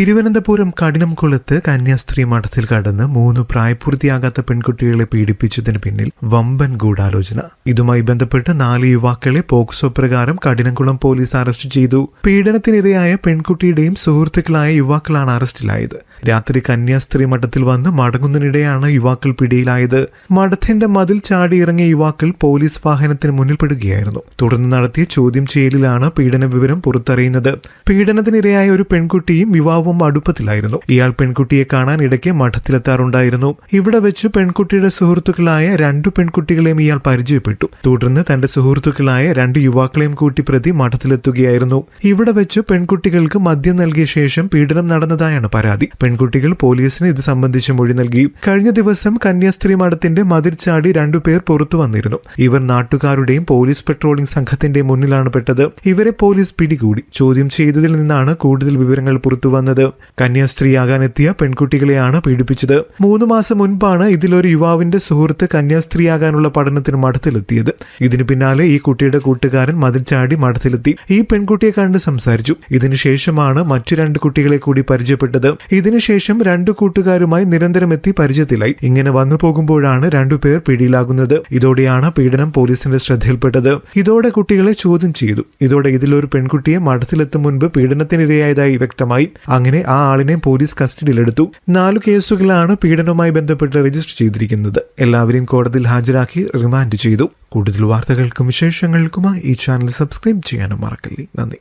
തിരുവനന്തപുരം കഠിനംകുളത്ത് കന്യാസ്ത്രീ മഠത്തിൽ കടന്ന് മൂന്ന് പ്രായപൂർത്തിയാകാത്ത പെൺകുട്ടികളെ പീഡിപ്പിച്ചതിന് പിന്നിൽ വമ്പൻ ഗൂഢാലോചന. ഇതുമായി ബന്ധപ്പെട്ട് നാല് യുവാക്കളെ പോക്സോ പ്രകാരം കഠിനംകുളം പോലീസ് അറസ്റ്റ് ചെയ്തു. പീഡനത്തിനിരയായ പെൺകുട്ടിയുടെയും സുഹൃത്തുക്കളായ യുവാക്കളാണ് അറസ്റ്റിലായത്. രാത്രി കന്യാസ്ത്രീ മഠത്തിൽ വന്ന് മടങ്ങുന്നതിനിടെയാണ് യുവാക്കൾ പിടിയിലായത്. മഠത്തിന്റെ മതിൽ ചാടിയിറങ്ങിയ യുവാക്കൾ പോലീസ് വാഹനത്തിന് മുന്നിൽപ്പെടുകയായിരുന്നു. തുടർന്ന് നടത്തിയ ചോദ്യം ചെയ്യലിലാണ് പീഡന വിവരം പുറത്തറിയുന്നത്. പീഡനത്തിനിരയായ ഒരു പെൺകുട്ടിയും യുവാവും അടുപ്പത്തിലായിരുന്നു. ഇയാൾ പെൺകുട്ടിയെ കാണാൻ ഇടയ്ക്ക് മഠത്തിലെത്താറുണ്ടായിരുന്നു. ഇവിടെ വെച്ച് പെൺകുട്ടിയുടെ സുഹൃത്തുക്കളായ രണ്ടു പെൺകുട്ടികളെയും ഇയാൾ പരിചയപ്പെട്ടു. തുടർന്ന് തന്റെ സുഹൃത്തുക്കളായ രണ്ട് യുവാക്കളെയും കൂട്ടി പ്രതി മഠത്തിലെത്തുകയായിരുന്നു. ഇവിടെ വെച്ച് പെൺകുട്ടികൾക്ക് മദ്യം നൽകിയ ശേഷം പീഡനം നടന്നതായാണ് പരാതി. പെൺകുട്ടികൾ പോലീസിന് ഇത് സംബന്ധിച്ച് മൊഴി നൽകി. കഴിഞ്ഞ ദിവസം കന്യാസ്ത്രീ മഠത്തിന്റെ മതിൽ ചാടി രണ്ടുപേർ പുറത്തു വന്നിരുന്നു. ഇവർ നാട്ടുകാരുടെയും പോലീസ് പെട്രോളിംഗ് സംഘത്തിന്റെ മുന്നിലാണ് പെട്ടത്. ഇവരെ പോലീസ് പിടികൂടി. ചോദ്യം ചെയ്തതിൽ നിന്നാണ് കൂടുതൽ വിവരങ്ങൾ പുറത്തുവന്നത്. കന്യാസ്ത്രീയാകാനെത്തിയ പെൺകുട്ടികളെയാണ് പീഡിപ്പിച്ചത്. മൂന്ന് മാസം മുൻപാണ് ഇതിലൊരു യുവാവിന്റെ സുഹൃത്ത് കന്യാസ്ത്രീയാകാനുള്ള പഠനത്തിന് മഠത്തിലെത്തിയത്. ഇതിനു പിന്നാലെ ഈ കുട്ടിയുടെ കൂട്ടുകാരൻ മതിൽ ചാടി മഠത്തിലെത്തി. ഈ പെൺകുട്ടിയെ കണ്ട് സംസാരിച്ചു. ഇതിനുശേഷമാണ് മറ്റു രണ്ട് കുട്ടികളെ കൂടി പരിചയപ്പെട്ടത്. ഇതിനുശേഷം രണ്ടു കൂട്ടുകാരുമായി നിരന്തരം എത്തി പരിചയത്തിലായി. ഇങ്ങനെ വന്നു പോകുമ്പോഴാണ് രണ്ടുപേർ പിടിയിലാകുന്നത്. ഇതോടെയാണ് പീഡനം പോലീസിന്റെ ശ്രദ്ധയിൽപ്പെട്ടത്. ഇതോടെ കുട്ടികളെ ചോദ്യം ചെയ്തു. ഇതോടെ ഇതിലൊരു പെൺകുട്ടിയെ മഠത്തിലെത്തും മുൻപ് പീഡനത്തിനിരയായതായി വ്യക്തമായി. അങ്ങനെ ആ ആളിനെ പോലീസ് കസ്റ്റഡിയിലെടുത്തു. നാല് കേസുകളാണ് പീഡനവുമായി ബന്ധപ്പെട്ട് രജിസ്റ്റർ ചെയ്തിരിക്കുന്നത്. എല്ലാവരെയും കോടതിയിൽ ഹാജരാക്കി റിമാൻഡ് ചെയ്തു. കൂടുതൽ വാർത്തകൾക്കും വിശേഷങ്ങൾക്കുമായി ഈ ചാനൽ സബ്സ്ക്രൈബ് ചെയ്യാനും മറക്കല്ലേ. നന്ദി.